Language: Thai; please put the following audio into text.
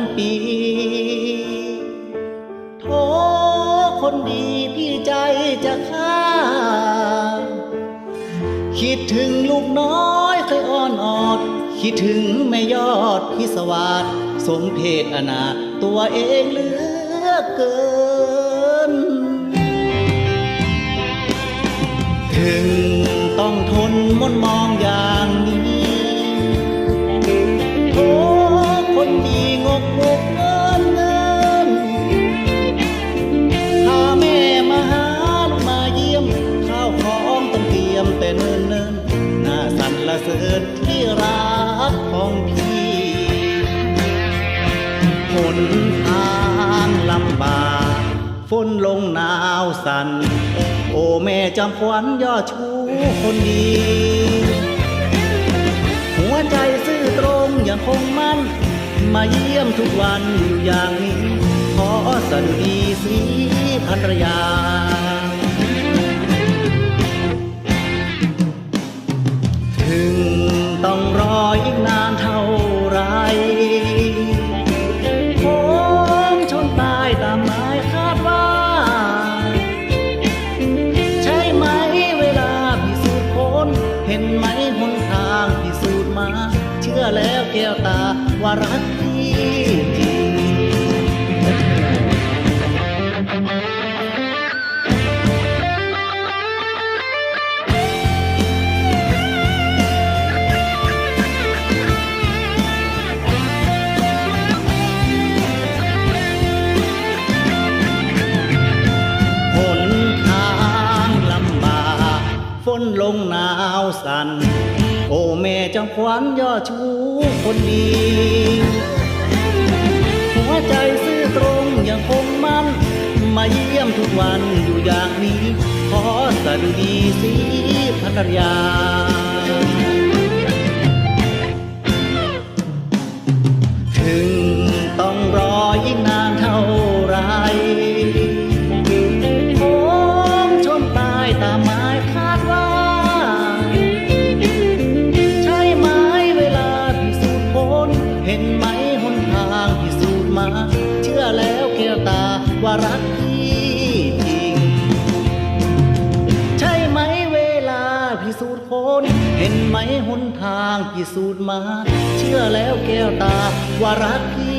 นปี โทคนดีพี่ใจจะฆ่า คิดถึงลูกน้อยเคยอ่อนออด คิดถึงแม่ยอดพิสวาสสมเพศอนาตัวเองเหลือเกิน ถึงต้องทนมนมองยา พี่หนทางลำบากฝนลงหนาวสัน่นโอ้แม่จำขวัญย่อชูคนดี หัวใจซื่อตรงอย่างคงมั่น มาเยี่ยมทุกวันอยู่อย่างนี้ ขอสดุดีสีภรรยา ชื่อแล้วแก้วตาว่ารักพี่จริงหนทางลำบากฝนลงหนาวสัน่น โอ้แม่จำขวันยอดชูคนดีหัวใจซื่อตรงยังคงมั่น มาเยี่ยมทุกวันอยู่อย่างนี้ ขอสดุดีสีภรรยา ว่ารักพี่จริง ใช่ไหมเวลาพิสูจน์คนเห็นไหมหนทางพิสูจน์มา เชื่อแล้วแก้วตาว่ารักพี่